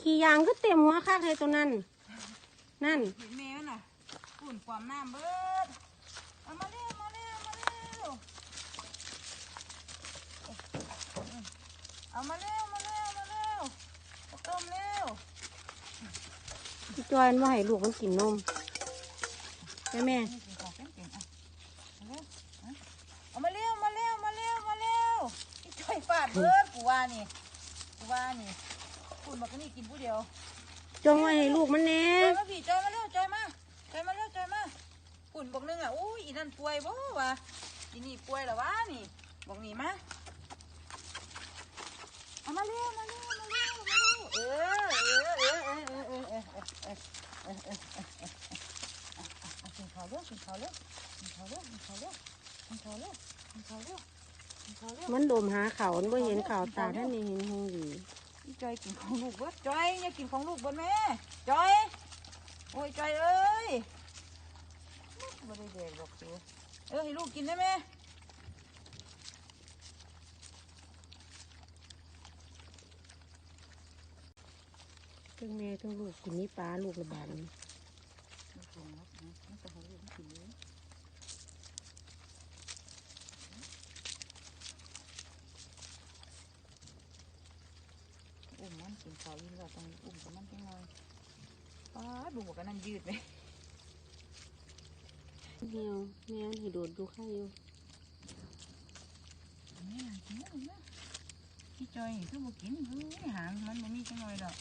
ขี่ยางก็เต็มหัวคักเลยตัวนั้น นั่นเห็นแม่น่ะปุ่นความน้ำเบิดเอามาเร็วมาเร็วมาเร็วเอามาเร็วมาเร็วมาเร็วมาต้มเร็วพี่จอยมันว่าให้ลูกมันกินนมใช่แม่นี่กินของเก่งๆอะเอาเร็วอะเอามาเร็วมาเร็วมาเร็วมาเร็วอีจ้อยฟาดเบิดกูว่านี่กูว่านี่ ปุ่นบอกว่านี่กินผู้เดียวจงไว้ให้ลูกมันแน่จอยมาพี่จอยมาเร็วจอยมาจอยมาเร็วจอยมาปุ่นบอกนึงอะอุ้ยอีนั่นป่วยบ่วะอีนี่ป่วยเหรอวะนี่ บอกนี่มาเอามาเร็วมาเร็วมาเร็วมาเร็วเออเออเออเออเออเออเออเออเออเออเออเออกินข้าวเร็วกินข้าวเร็วกินข้าวเร็วกินข้าวเร็วกินข้าวเร็วกินข้าวเร็วกินข้าวเร็วมันดมหาเขามันบ่เห็นเขาตาท่านนี่เห็นหงดีอี จอยกินของลูกเบิดจอยอย่ากินของลูกเบิดแม่จอยโอ้ยจอยเอ้ยบ่ได้เด็กดอกตัวเออให้ลูกกินได้ไหมทั้งแม่ทั้งลูกกินนี่ปลาลูกระบาดนี่ไม่ถูกนะมันะให้ลูกกินเลยอุ้ มมันกินข้าวยิ่งกว่าต้องอุ้มกับมันจังเลยป้าดูหัวกันนั่นยืดไหมเหี่ยวแม่มันให้โดดดูข้าอยู่นี่กินนะพี่จอยคือบ่กินเฮ้ยหางมันบ่มีจังเลยดอก